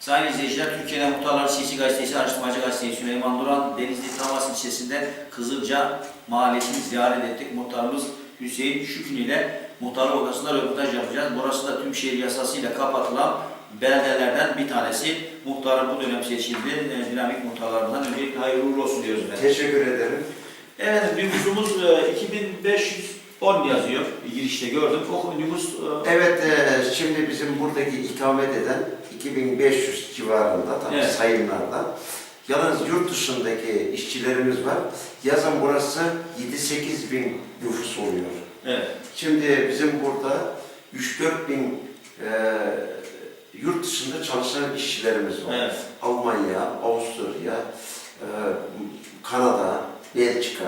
Sayın izleyiciler, Türkiye'de Muhtarlar Sesi Gazetesi, Araştırmacı Gazetesi Süleyman Duran, Denizli Tavas ilçesinde Kızılca mahallesini ziyaret ettik. Muhtarımız Hüseyin Şükün ile muhtarlık odasında röportaj yapacağız. Burası da tüm şehir yasasıyla kapatılan beldelerden bir tanesi. Muhtarım bu dönem seçildi. E, Dinamik muhtarlarından öncelikle hayırlı uğurlu olsun diyoruz. Ben. Teşekkür ederim. Evet, nüfusumuz e, 2510 yazıyor. Girişte gördüm. O nüfus e, Evet, e, şimdi bizim buradaki ikamet eden 2500 civarında tabii Evet. sayımlarda. Yalnız yurt dışındaki işçilerimiz var. Yazın burası 7-8 bin nüfus oluyor. evet. Şimdi bizim burada 3-4 bin e, yurt dışında çalışan işçilerimiz var. Evet. Almanya, Avusturya, e, Kanada, Belçika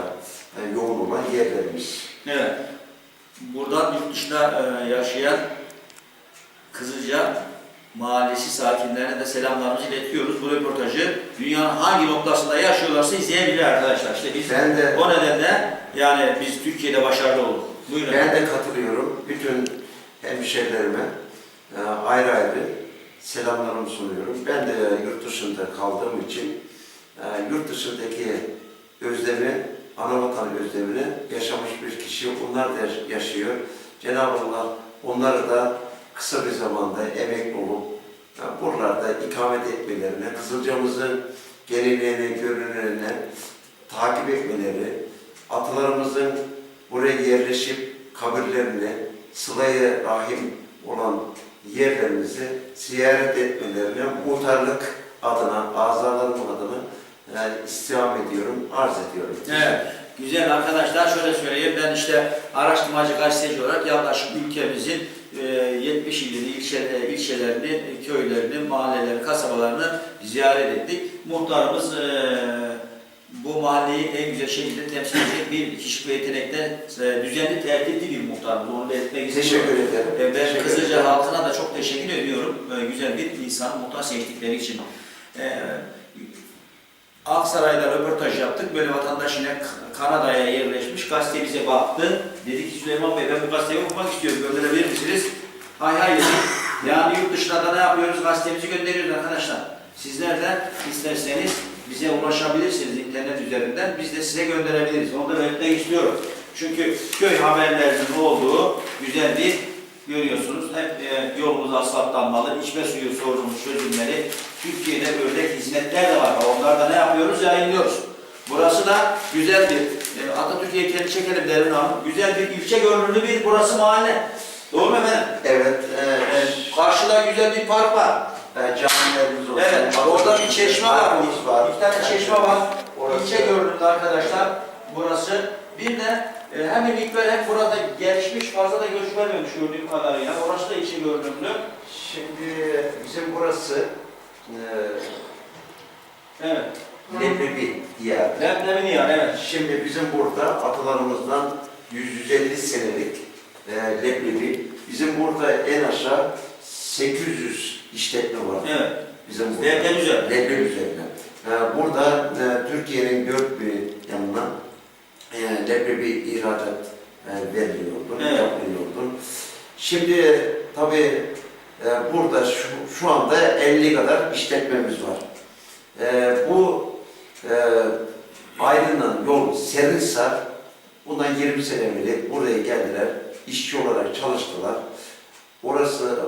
e, yoğun olan yerlerimiz. Evet. Buradan yurt dışında e, yaşayan Kızılca Mahallesi sakinlerine de selamlarımızı iletiyoruz. Bu röportajı dünyanın hangi noktasında yaşıyorlarsa izleyebilir arkadaşlar. İşte biz Ben de o nedenle yani biz Türkiye'de başarılı olduk. Buyurun. Ben de katılıyorum. Bütün hemşehrilerime e, ayrı ayrı selamlarımı sunuyorum. Ben de yurt dışında kaldığım için e, yurt dışındaki özlemi, anavatan özlemini yaşamış bir kişi. Onlar da yaşıyor. Cenab-ı Allah onları da kısa bir zamanda emekli olup e, buralarda ikamet etmelerine, Kızılcamızın geleneğine, görünene takip etmeleri, atalarımızın buraya yerleşip kabirlerini, sılayı rahim olan yerlerimizi ziyaret etmelerine muhtarlık adına, azalarım adına yani istirham ediyorum, arz ediyorum. Evet. Güzel arkadaşlar şöyle söyleyeyim ben işte araştırmacı gazeteci olarak yaklaşık ülkemizin e, 70 ilini, ilçe, e, ilçelerini, e, köylerini, mahallelerini, kasabalarını ziyaret ettik. Muhtarımız e, bu mahalleyi en güzel şekilde temsil edecek bir kişi ve yetenekte e, düzenli tertipli bir muhtarımız. Onu belirtmek istiyorum. Teşekkür ederim. E, Ben Teşekkür Kızılca ederim. halkına da çok teşekkür ediyorum. E, Güzel bir insan muhtar seçtikleri için. E, Aksaray'da röportaj yaptık. Böyle vatandaş yine Kanada'ya yerleşmiş. Gazete bize baktı. Dedi ki Süleyman Bey ben bu gazeteyi okumak istiyorum. Gönderebilir misiniz? Hay hay. Yani yurt dışına da ne yapıyoruz? Gazetemizi gönderiyoruz arkadaşlar. Sizler de isterseniz bize ulaşabilirsiniz internet üzerinden. Biz de size gönderebiliriz. Onu da belirtmek istiyorum. Çünkü köy haberlerinin olduğu güzel bir görüyorsunuz. Hep e, yolumuz asfaltlanmalı, içme suyu sorunumuz çözümleri. Türkiye'de böyle hizmetler de var. Onları da ne yapıyoruz? Yayınlıyoruz. Burası da güzel bir, e, Atatürk heykeli çekelim Devrin Hanım. Güzel bir ilçe görünümlü bir burası mahalle. Doğru mu efendim? Evet, e, E, karşıda güzel bir park var. e, camilerimiz olsun. Evet, orada bir çeşme var. Parkımız var. Bir tane çeşme var. Orası- İlçe görünümlü arkadaşlar. Burası. Bir de e, hem ilikler hem burada gelişmiş fazla da göç vermemiş gördüğüm kadarıyla. Orası da ilçe görünümlü. Şimdi bizim burası e, Evet. Leblebi diyarı. Leblebi Diyar, evet. Şimdi bizim burada atalarımızdan 150 senelik e, leblebi. Bizim burada en aşağı 800 işletme var. Evet. Bizim burada. Leblebi üzerine. Leblebi üzerine. E, burada e, Türkiye'nin dört bir yanına e, leblebi ihracat e, veriliyordu, Evet. yapılıyordu. Şimdi tabii e, burada şu, şu anda 50 kadar işletmemiz var. E, bu e, ayrılan yol Serinhisar bundan 20 sene evvel buraya geldiler. İşçi olarak çalıştılar. Orası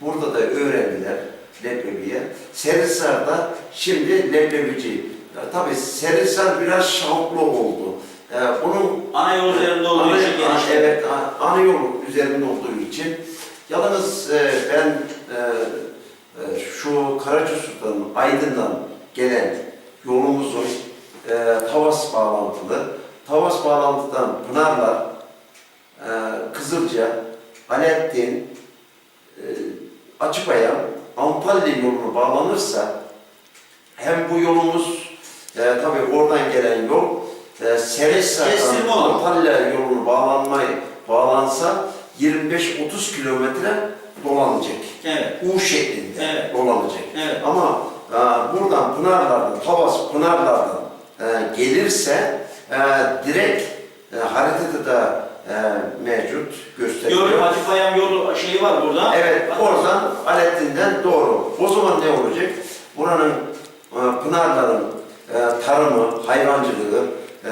burada da öğrendiler leblebiye. Serinhisar'da şimdi leblebici. Tabii Serinhisar biraz şamplı oldu. E, bunun Ana yol üzerinde olduğu Ana- için a- genişledi. Evet, ana yol üzerinde olduğu için. Yalnız e, ben e, e, şu Karacasultan, Aydın'dan gelen yolumuzun e, Tavas bağlantılı, Tavas bağlantıdan Pınarlar, e, Kızılca, Alaaddin, e, Antalya yolunu bağlanırsa hem bu yolumuz e, tabii oradan gelen yol e, Seresa'dan. Antalya yolunu bağlanmayı bağlansa 25-30 kilometre dolanacak. Evet. U şeklinde Evet. dolanacak. Evet. Ama e, buradan Pınarlardan, Tavas Pınarlardan e, gelirse e, direkt e, haritada da e, mevcut gösteriyor. Yolu, Payam yolu şeyi var burada. Evet, Bak- oradan Alettin'den doğru. O zaman ne olacak? Buranın e, Pınarların e, tarımı, hayvancılığı, e,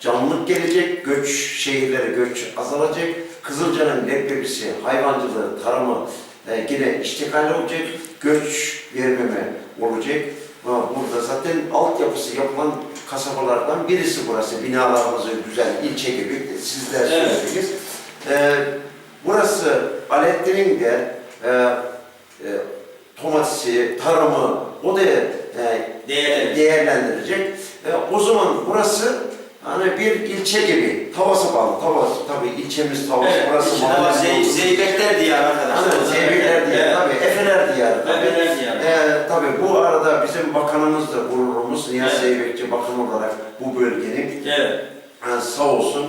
canlılık gelecek, göç, şehirlere göç azalacak. Kızılca'nın leblebisi, hayvancılığı, tarımı e, yine iştikal olacak, göç vermeme olacak. Burada zaten altyapısı yapılan kasabalardan birisi burası. Binalarımızı güzel, ilçe gibi sizler Evet. söylediniz. E, Burası Alettin'in de e, e, domatesi, tarımı o da e, değerlendirecek. E, o zaman burası hani bir ilçe gibi. Tavası bağlı. Tavası tabii ilçemiz Tavası. Evet, burası Zey, olduğu- Zeybekler diyarı arkadaşlar. Hani Zeybekler diyarı Evet. tabii. Efeler diyarı tabii. Efeler diyarı. E, tabii bu arada bizim bakanımız da gururumuz. Nihat Evet. Zeybekçi bakan olarak bu bölgenin Evet. yani sağ olsun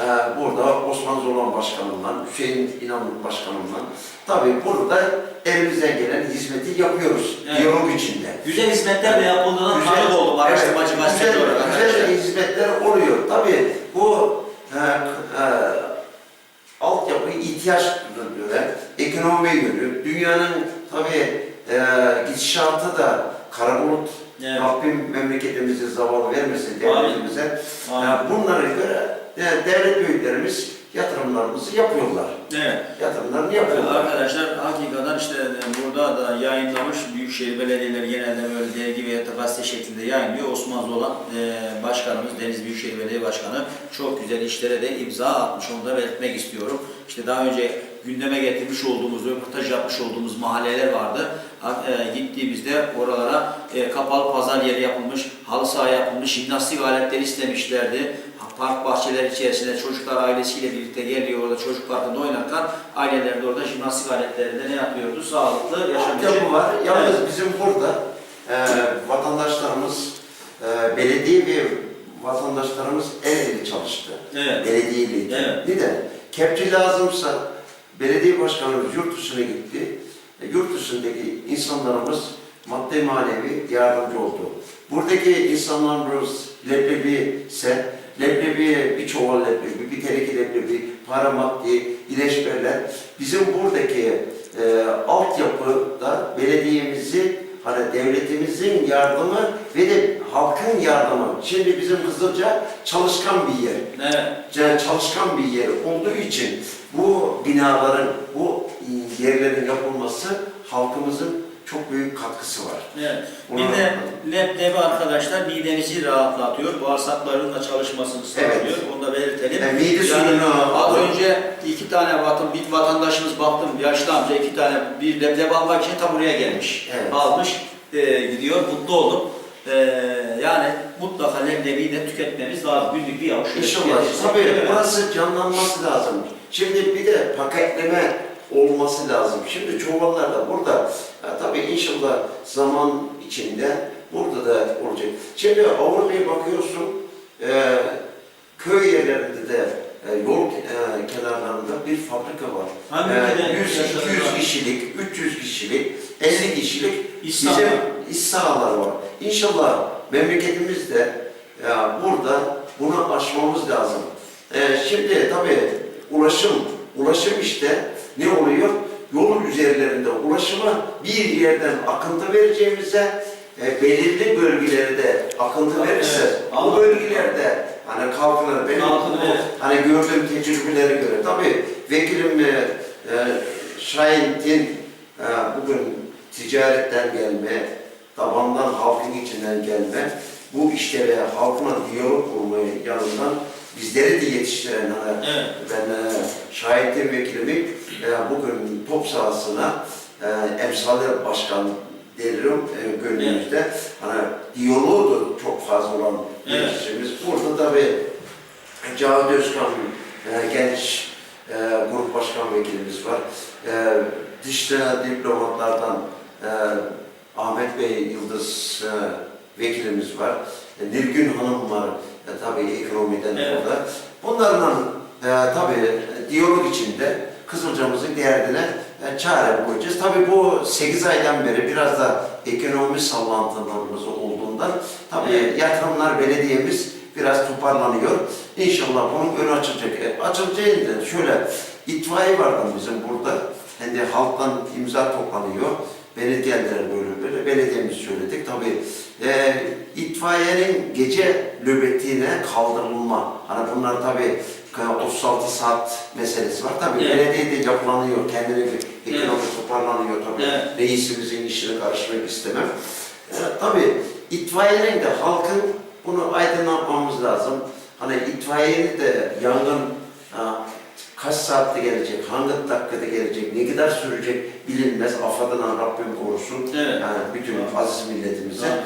e, burada Osman Zolan Başkanımdan, Hüseyin İnanlık Başkanımdan tabii burada elimizden gelen hizmeti yapıyoruz. Evet. Diyalog içinde. Güzel hizmetler de yapıldığından Güzel- tanık oldum araştırmacı Evet, güzel, güzel hizmetler oluyor. Tabii bu e, e, altyapı ihtiyaç göre, ekonomi yönü, dünyanın tabii e, gidişatı da kara bulut. Evet. Rabbim memleketimize zavallı vermesin devletimize. Amin. Yani bunlara göre e, devlet büyüklerimiz yatırımlarımızı yapıyorlar. Evet. Yatırımlarını Evet, yapıyorlar. Arkadaşlar hakikaten işte e, burada da yayınlamış Büyükşehir Belediyeleri genelde böyle dergi veya da gazete şeklinde yayınlıyor. Osmanlı olan e, başkanımız Deniz Büyükşehir Belediye Başkanı çok güzel işlere de imza atmış. Onu da belirtmek istiyorum. İşte daha önce gündeme getirmiş olduğumuz, röportaj yapmış olduğumuz mahalleler vardı. E, gittiğimizde oralara e, kapalı pazar yeri yapılmış, halı saha yapılmış, jimnastik aletleri istemişlerdi. Park bahçeleri içerisinde çocuklar ailesiyle birlikte geliyor orada çocuk parkında oynarken aileler de orada jimnastik aletlerinde ne yapıyordu? Sağlıklı yaşam için. Var. Yalnız Evet. bizim burada e, vatandaşlarımız, e, belediye ve vatandaşlarımız el ele çalıştı. Evet. Belediyeli. Evet. Neden? Kepçe lazımsa belediye başkanımız yurt dışına gitti. E, yurt dışındaki insanlarımız maddi manevi yardımcı oldu. Buradaki insanlarımız leblebi ise leblebi, bir çuval leblebi, bir teneke leblebi, para maddi, ileşmeler. Bizim buradaki e, altyapıda belediyemizi, hani devletimizin yardımı ve de halkın yardımı. Şimdi bizim Kızılca çalışkan bir yer Evet. çalışkan bir yer olduğu için bu binaların, bu yerlerin yapılması halkımızın çok büyük katkısı var. Evet. Bir Ona- de leblebi arkadaşlar midemizi rahatlatıyor. Bağırsakların da çalışmasını sağlıyor. Evet. Onu da belirtelim. Yani mide suyunu- az önce iki tane vatan, bir vatandaşımız baktım yaşlı amca iki tane bir leblebi almak için tam buraya gelmiş. Evet. Almış e, gidiyor. Mutlu oldum. E, yani mutlaka leblebiyi de tüketmemiz lazım. Günlük bir avuç. İnşallah. Tabii burası canlanması lazım. Şimdi bir de paketleme olması lazım. Şimdi çuvallarda burada ya tabii inşallah zaman içinde burada da olacak. Şimdi Avrupa'ya bakıyorsun e, köy yerlerinde de e, yol e, kenarlarında bir fabrika var. Hangi E, ülkede 100, yaşadınız 200 abi? kişilik, 300 kişilik, 50 kişilik İş sahaları. iş sahaları var. İnşallah memleketimizde ya burada bunu aşmamız lazım. E, şimdi tabii ulaşım, ulaşım işte ne oluyor? Yolun üzerlerinde ulaşıma bir yerden akıntı vereceğimize e, belirli bölgelere de akıntı verirse evet. bu bölgelerde hani kalkınır. Benim Kalkınır, bu- evet. hani gördüğüm tecrübelere göre tabii vekilim e, e, Şahin'in e, bugün ticaretten gelme, tabandan halkın içinden gelme, bu işlere halkına diyalog kurmayı yanından bizleri de yetiştiren Evet. ben e, Şahin'in vekilimi e, bugün top sahasına e, emsalı başkan derim e, gönlümüzde. Hani diyaloğu da çok fazla olan Evet. Burada tabii Cavit Özkan e, genç e, grup başkan vekilimiz var. E, dışta diplomatlardan e, Ahmet Bey Yıldız e, vekilimiz var. E, Nilgün Hanım var. E, tabii ekonomiden Evet. orada. Bunlarla e, tabii diyalog içinde Kızılcamızın derdine e, çare bulacağız. Tabii bu 8 aydan beri biraz da ekonomi sallantılarımız olduğundan tabii Evet. yatırımlar belediyemiz biraz toparlanıyor. İnşallah bunun önü açılacak. E, açılacağında şöyle itfaiye vardı bizim burada. De halktan imza toplanıyor. Belediyeler böyle belediyemiz söyledik. Tabii e, itfaiyenin gece nöbetine kaldırılma. Hani bunlar tabii e, 36 saat meselesi var. Tabii Evet. belediyede yapılanıyor. Kendine bir ekonomi toparlanıyor tabii. Evet. Reisimizin işine karışmak istemem. E, tabii itfaiyenin de halkın bunu aydınlatmamız lazım. Hani itfaiyenin de yangın e, kaç saatte gelecek, hangi dakikada gelecek, ne kadar sürecek bilinmez. Afadına Rabbim korusun. Evet. Yani bütün aziz milletimize. Evet.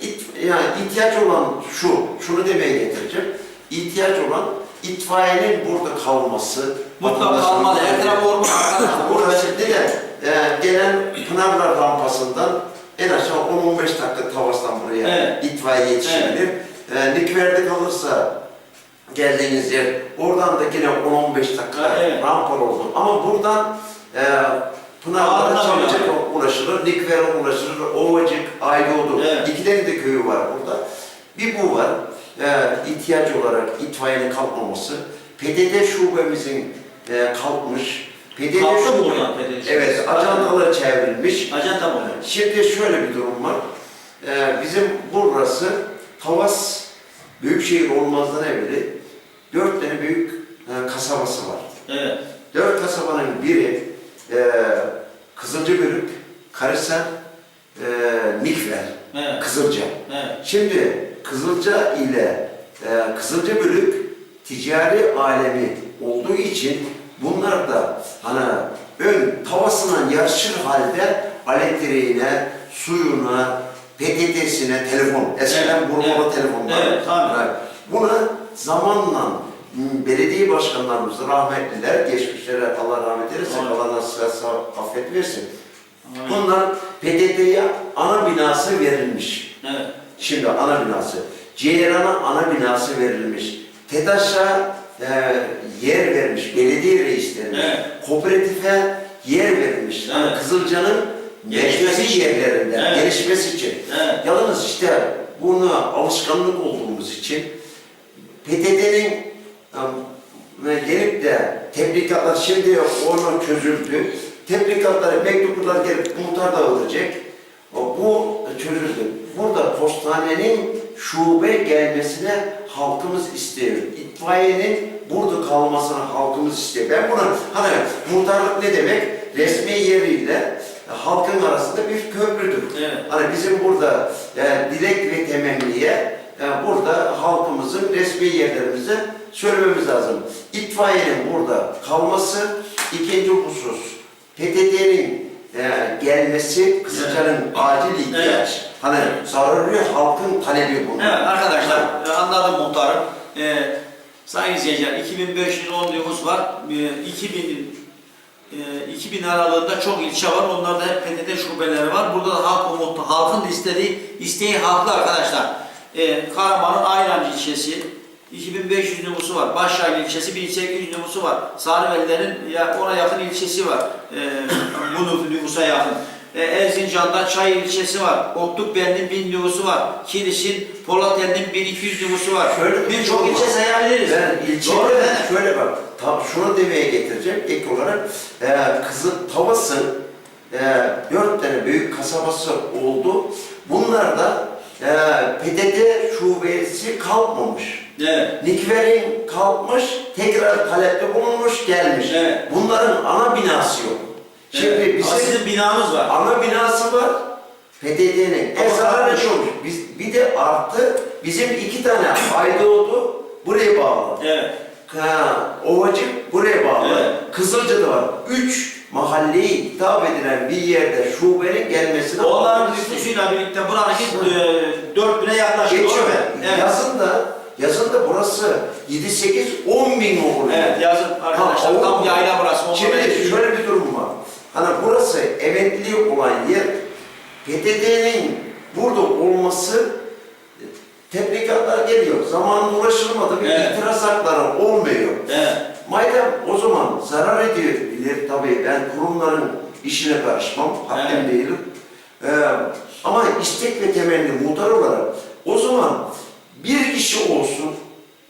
Ee, it, yani ihtiyaç olan şu, şunu demeye getireceğim. İhtiyaç olan itfaiyenin burada kalması. Mutlaka kalmalı. Her taraf orman. Burada şimdi de e, gelen Pınarlar rampasından en aşağı 10-15 dakika Tavas'tan buraya Evet. itfaiye yetişebilir. E, Nikver'de kalırsa geldiğiniz yer oradan da yine 10-15 dakika Evet. rampa oldu. Ama buradan e, Anlamıyorum. çabucak ulaşılır, Nikver'e ulaşılır, Ovacık, Aydoğdu. Evet. İki tane de köyü var burada. Bir bu var. E, ihtiyaç olarak itfaiyenin kalkmaması. PTT şubemizin e, kalkmış. PTT Kalktı şube- PTT şubesi? Evet, ajandalar çevrilmiş. Ajanta mı? Şimdi şöyle bir durum var. Ee, bizim burası Tavas Büyükşehir olmazdan evvel dört tane büyük e, kasabası var. Evet. Dört kasabanın biri e, Kızılcıbölük, Karasen, e, Nikver, Evet. Kızılca. Evet. Şimdi Kızılca ile e, Kızılcıbölük ticari alemi olduğu için bunlar da hani ön tavasından yarışır halde elektriğine, suyuna, PTT'sine, telefon, eskiden Evet, burmalı evet. telefonlar. Evet. Yani Bunu zamanla belediye başkanlarımız rahmetliler, geçmişlere Allah rahmet eylesin. Allah nasıl affet versin. Bunlar PTT'ye ana binası verilmiş. Evet. Şimdi ana binası. Ceyran'a ana binası verilmiş. TEDAŞ'a e, yer vermiş, belediye reislerine. Evet. Kooperatife yer verilmiş. Yani Evet. Kızılca'nın Gelişmesi yerlerinden, Evet. gelişmesi için. Evet. Yalnız işte buna alışkanlık olduğumuz için PTT'nin gelip de tebrikatlar şimdi onu çözüldü. Tebrikatları, mektuplar gelip muhtar dağıtacak. O, Bu çözüldü. Burada postanenin şube gelmesine halkımız istiyor. İtfaiyenin burada kalmasını halkımız istiyor. Ben bunu hani muhtarlık ne demek? Resmi yeriyle halkın arasında bir köprüdür. Evet. Hani bizim burada e, dilek ve temenniye e, burada halkımızın resmi yerlerimize söylememiz lazım. İtfaiyenin burada kalması ikinci husus. PTT'nin e, gelmesi Kızılca'nın acil ihtiyaç. Evet. Hani zararlı halkın talebi bu. Evet arkadaşlar e, anladım muhtarım. E, sayın izleyiciler 2510 nüfus var. E, 2000 e, 2000 aralığında çok ilçe var. Onlarda hep PTT şubeleri var. Burada da halk umutlu. Halkın istediği, isteği haklı arkadaşlar. E, Kahraman'ın Ayrancı ilçesi 2500 nüfusu var. Başşehir ilçesi 1800 nüfusu var. Sarıvelilerin ya ona yakın ilçesi var. E, bu nüfusa yakın. E, Erzincan'da Çay ilçesi var. Otlukbel'in 1000 nüfusu var. Kilis'in, Polateli'nin 1200 nüfusu var. Şöyle bir Birçok durum ilçe sayabiliriz. Ben Doğru ilçede değil mi? şöyle bak, tam şunu demeye getireceğim ilk olarak. E, Kızıl Tavas'ın e, dört tane büyük kasabası oldu. Bunlar da e, PTT şubesi kalkmamış. Evet. Nikver'in kalkmış, tekrar talepte bulunmuş, gelmiş. Evet. Bunların ana binası yok. Şimdi evet. Bizim sizin binamız var. ana binası var. PTT'nin Ama sahibi kalkmış. olmuş. Biz, bir de artı bizim iki tane Aydoğdu buraya bağlı. Evet. Ha, Ovacık buraya bağlı. Evet. Kızılca'da var. Üç mahalleye hitap edilen bir yerde şubenin gelmesine Onların nüfusuyla birlikte buradaki e, 4000'e yaklaşıyor. Geçiyor. Evet. Yazın da yazın da burası 7 8 10 bin oluyor. Evet yazın arkadaşlar Ha, tam yayla burası. Şimdi şöyle bir durum var. Hani burası emekli olan yer PTT'nin burada olması tebrikatlar geliyor. Zamanında ulaşılmadı bir Evet. itiraz hakları olmuyor. Evet. Madem o zaman zarar edilir tabii ben kurumların işine karışmam, haddim Evet. değilim. Ee, ama istek ve temenni muhtar olarak o zaman bir kişi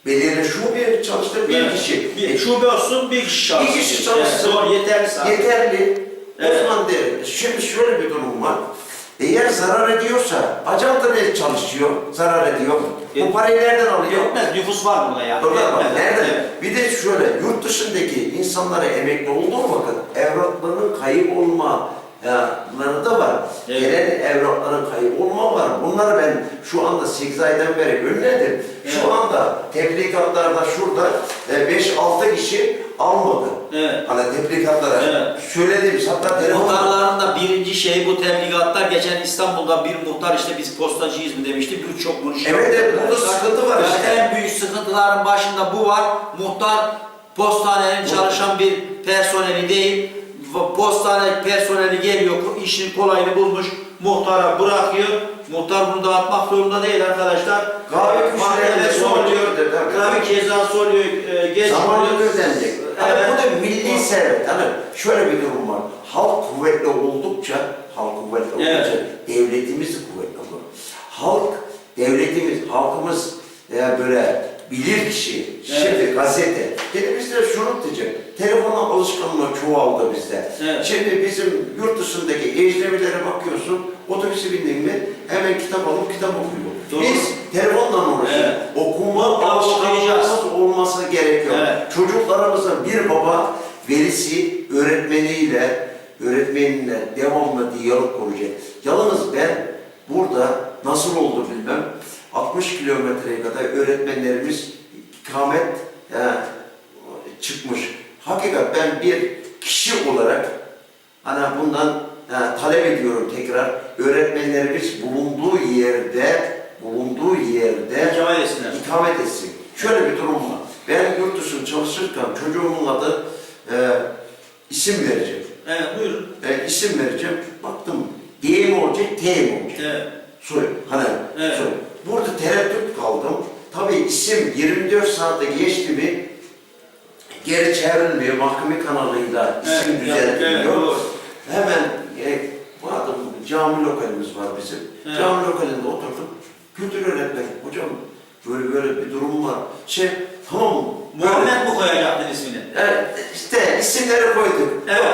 belirli şube çalıştır bir Evet. kişi. Bir E, şube olsun, bir kişi çalışsın. Bir kişi çalışsın. Evet, doğru, yeterli yeterli. Evet. O zaman de, şimdi şöyle bir durum var. Eğer zarar ediyorsa, acam da ne çalışıyor, zarar ediyor. Bu Yet- parayı nereden alıyor? Yetmez, nüfus var burada yani. Bak, Yetmez. nereden? Evet. Bir de şöyle, yurt dışındaki insanlara emekli olduğu vakit evraklarının kayıp olma yanları da var. Evet. Gelen evrakların kayıp olma var. Bunları ben şu anda 8 aydan beri önledim. Şu Evet. anda tebligatlarda şurada 5-6 kişi almadı. Evet. Hani tebligatlara Evet. söyledim hatta telefonla Muhtarların da birinci şey bu tebligatlar. Geçen İstanbul'da bir muhtar işte biz postacıyız mı demişti. Birçok konuşuyor. Evet, evet, burada sıkıntı var işte. En büyük sıkıntıların başında bu var. Muhtar postanenin çalışan bir personeli değil. Postane personeli geliyor, işin kolayını bulmuş, muhtara bırakıyor. Muhtar bunu dağıtmak zorunda değil arkadaşlar. Kahve Mahkeme tabii. trafik cezası oluyor, e, geç oluyor. ödenecek. Hani Evet. bu da milli servet. Hani şöyle bir durum var. Halk kuvvetli oldukça, halk kuvvetli Evet. oldukça devletimiz de kuvvetli olur. Halk, devletimiz, halkımız eğer böyle bilir kişi, şimdi gazete, bizde şunu diyecek, telefona alışkanlığı çoğaldı bizde. Evet. Şimdi bizim yurt dışındaki ecnebilere bakıyorsun, otobüse bindin mi hemen kitap alıp kitap okuyor. Doğru. Biz telefonla uğraşıyoruz. Evet. Okuma alışkanlığımız olması gerekiyor. Evet. Çocuklarımızın bir baba velisi öğretmeniyle, öğretmeninle devamlı diyalog kuracak. Yalnız ben burada nasıl oldu bilmem 60 kilometreye kadar öğretmenlerimiz ikamet e, çıkmış. Hakikat ben bir kişi olarak hani bundan e, talep ediyorum tekrar öğretmenlerimiz bulunduğu yerde bulunduğu yerde etsinler. ikamet etsin. Şöyle bir durum var. Ben yurt dışında çalışırken çocuğumun adı e, isim vereceğim. Evet buyurun. Ben isim vereceğim. Baktım D mi olacak, T mi olacak? Evet. Soy, hani Evet. soy. Burada tereddüt kaldım. Tabii isim 24 saatte geçti mi geri çevrilmiyor. Mahkeme kanalıyla isim Evet, düzeltiliyor. evet. Hemen e, bu adam cami lokalimiz var bizim. Evet. Cami lokalinde oturduk. Kültür öğretmeni. Hocam böyle böyle bir durum var. Şey tamam? Muhammed mi koyacaktın ismini? Evet, işte isimleri koyduk. Evet.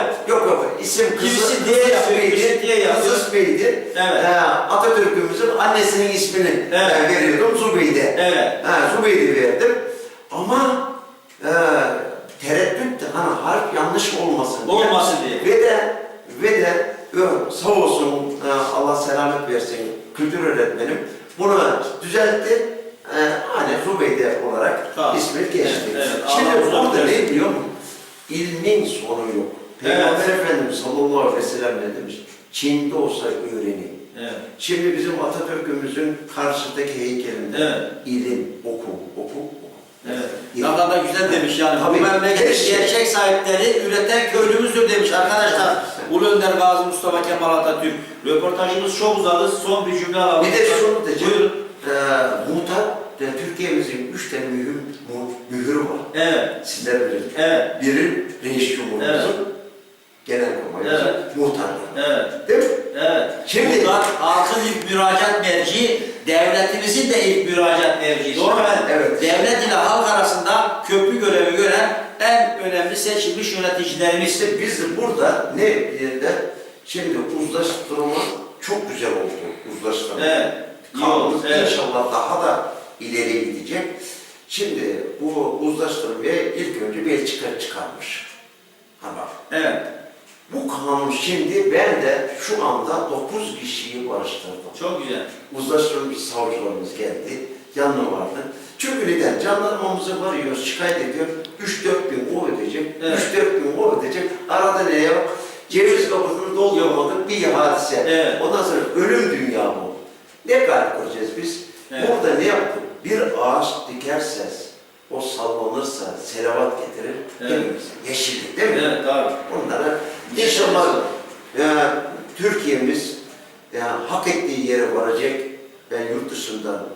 İsim kızı, diye kimisi diye yapıyor. kızı ismiydi. Evet. Ee, Atatürk'ümüzün annesinin ismini Evet. e, veriyordum, Zubeyde. Evet. Ha, Zubeyde verdim. Ama e, tereddüt de hani harf yanlış olmasın diye. Olmasın diye. Ve de, ve de sağ olsun e, Allah selamet versin kültür öğretmenim bunu düzeltti. E, hani Zubeyde olarak Tamam. ismi geçti. Evet, evet. Şimdi Allah burada ne biliyor musun? İlmin sonu yok. Peygamber Efendimiz sallallahu aleyhi ve sellem ne demiş? Çin'de olsa öğrenin. Evet. Şimdi bizim Atatürk'ümüzün karşıdaki heykelinde Evet. ilim, oku, oku, oku. Evet. Ne kadar güzel demiş yani. Tabii. Bu şey. gerçek sahipleri üreten köylümüzdür demiş arkadaşlar. Ulu Önder Gazi Mustafa Kemal Atatürk. Röportajımız çok uzadı. Son bir cümle alalım. Bir de şunu diyeceğim. Buyurun. Ee, muhtar, e, Türkiye'mizin üç tane mühür, mühürü var. Evet. Sizler bilirsiniz. Evet. Biri reis cumhurumuzun Evet. Genel kurmayımızın Evet. muhtarlığı. Evet. Değil mi? Evet. Şimdi- Muhtar halkın ilk müracaat merci, devletimizin de ilk müracaat merci. Doğru mu efendim? Evet. Devlet ile halk arasında köprü görevi gören en önemli seçilmiş yöneticilerimiz. İşte biz burada ne yerde şimdi uzlaştırma çok güzel oldu uzlaştırma. Evet. Kanunumuz. Evet. inşallah daha da ileri gidecek. Şimdi bu uzlaştırmaya ilk önce Belçika çıkarmış. Ha bak. Evet. Bu kanun şimdi ben de şu anda 9 kişiyi barıştırdım. Çok güzel. Uzlaştırılmış savcılarımız geldi. Yanına vardı. Çünkü neden? Jandarmamıza varıyoruz, şikayet ediyor. 3-4 bin o ödeyecek, Evet. 3-4 bin o ödeyecek. Arada ne yok? Ceviz kapısını doldurmadık bir hadise. Evet. Ondan sonra ölüm dünya bu. Ne galip kuracağız biz? Evet. Burada ne yaptık? Bir ağaç dikerseniz, o sallanırsa selavat getirir. Evet. Mi? Yeşillik değil mi? Evet abi. Onlara inşallah e, Türkiye'miz e, hak ettiği yere varacak. Ben yurt dışından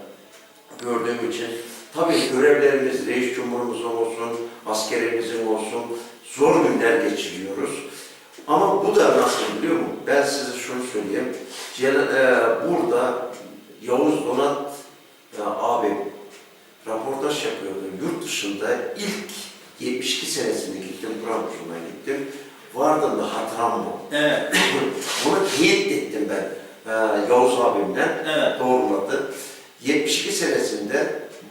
gördüğüm için tabii görevlerimiz reis cumhurumuzun olsun, askerimizin olsun zor günler geçiriyoruz. Ama bu da nasıl biliyor musun? Ben size şunu söyleyeyim. Cel- e, burada Yavuz Donat e, abi raportaj yapıyordu yurt dışında ilk 72 senesinde gittim, Frankfurt'a gittim. Vardığımda hatıram bu. Evet. Bunu teyit ettim ben e, Yavuz abimle. Evet. Doğruladı. 72 senesinde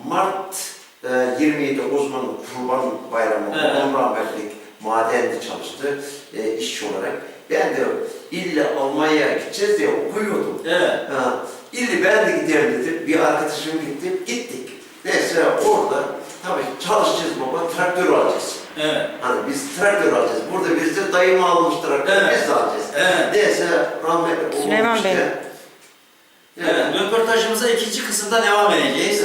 Mart e, 27 Osman Kurban Bayramı, Evet. onun rahmetlik madende çalıştı e, işçi olarak. Ben de ille Almanya'ya gideceğiz diye okuyordum. Evet. Ha, illi ben de giderim dedim. Bir arkadaşım gitti, gittik. Neyse orada tabii çalışacağız baba, traktör alacağız. Evet. Hani biz traktör alacağız. Burada bizde dayıma almış traktör, Evet. biz de alacağız. Evet. Neyse rahmetli Süleyman olmuş Bey. işte. Evet. Röportajımıza ikinci kısımda devam edeceğiz.